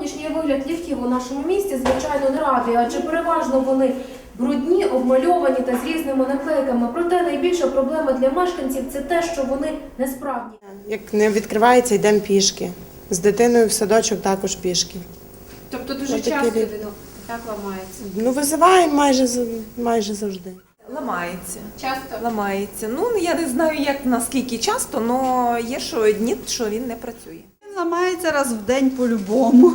Зовнішній вигляд ліфтів у нашому місті, звичайно, не радує, адже переважно вони брудні, обмальовані та з різними наклейками. Проте найбільша проблема для мешканців це те, що вони несправні. Як не відкривається, йдемо пішки. З дитиною в садочок також пішки. Тобто дуже Отакі часто лі- він так ламається. Ну, визиваємо майже, з- майже завжди. Ламається. Часто. Ламається. Ну я не знаю, як наскільки часто, але є що дні, що він не працює. Ламається раз в день по-любому.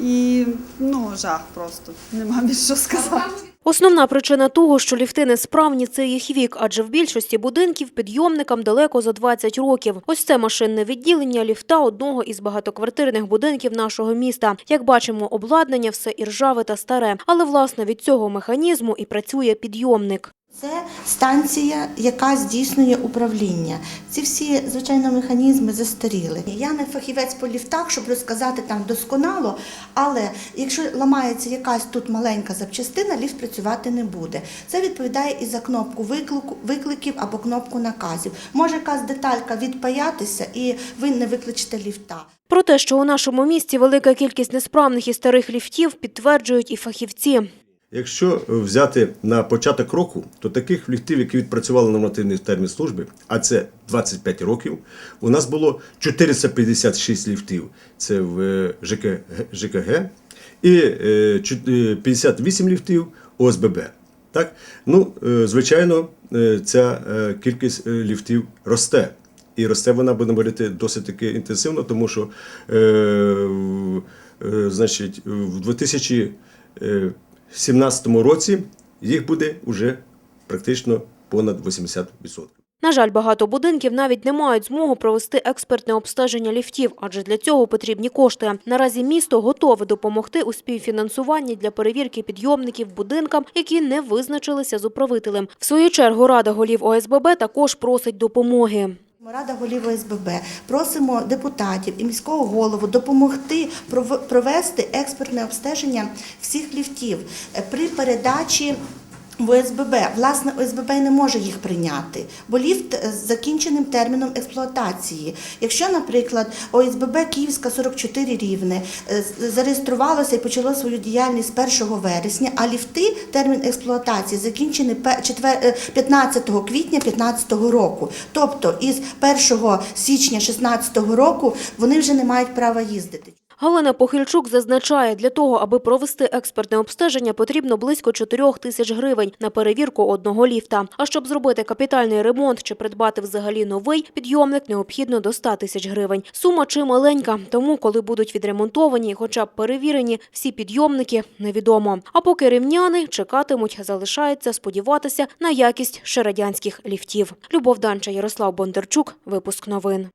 І ну, жах просто. Нема більш що сказати. Основна причина того, що ліфти несправні, це їх вік, адже в більшості будинків підйомникам далеко за 20 років. Ось це машинне відділення ліфта одного із багатоквартирних будинків нашого міста. Як бачимо, обладнання все іржаве та старе, але власне від цього механізму і працює підйомник. Це станція, яка здійснює управління. Ці всі, звичайно, механізми застаріли. Я не фахівець по ліфтах, щоб розказати там досконало, але якщо ламається якась тут маленька запчастина, ліфт працювати не буде. Це відповідає і за кнопку виклику, викликів або кнопку наказів. Може якась деталька відпаятися, і ви не викличете ліфта. Про те, що у нашому місті велика кількість несправних і старих ліфтів, підтверджують і фахівці. Якщо взяти на початок року, то таких ліфтів, які відпрацювали нормативний термін служби, а це 25 років, у нас було 456 ліфтів. Це в е, ЖК, ЖКГ і е, чу- е, 58 ліфтів ОСББ. Так? Ну, е, звичайно, е, ця е, кількість е, ліфтів росте. І росте вона, будемо говорити, досить таки інтенсивно, тому що е, в- е, значить, в 2017 році їх буде вже практично понад 80%. На жаль, багато будинків навіть не мають змогу провести експертне обстеження ліфтів, адже для цього потрібні кошти. Наразі місто готове допомогти у співфінансуванні для перевірки підйомників будинкам, які не визначилися з управителем. В свою чергу Рада голів ОСББ також просить допомоги. Рада голів ОСББ просимо депутатів і міського голову допомогти пров- провести експертне обстеження всіх ліфтів Е, при передачі. В ОСББ, власне, ОСББ не може їх прийняти, бо ліфт е, з закінченим терміном експлуатації. Якщо, наприклад, ОСББ Київська 44 рівне е, зареєструвалося і почало свою діяльність 1 вересня, а ліфти термін експлуатації закінчений пе- четвер- е, 15 квітня 2015 року. Тобто із 1 січня 2016 року вони вже не мають права їздити. Галина Похильчук зазначає, для того, аби провести експертне обстеження, потрібно близько 4 тисяч гривень на перевірку одного ліфта. А щоб зробити капітальний ремонт чи придбати взагалі новий підйомник, необхідно до 100 тисяч гривень. Сума чималенька, тому коли будуть відремонтовані, хоча б перевірені всі підйомники, невідомо. А поки рівняни чекатимуть, залишається сподіватися на якість ще радянських ліфтів. Любов Данча, Ярослав Бондарчук. Випуск новин.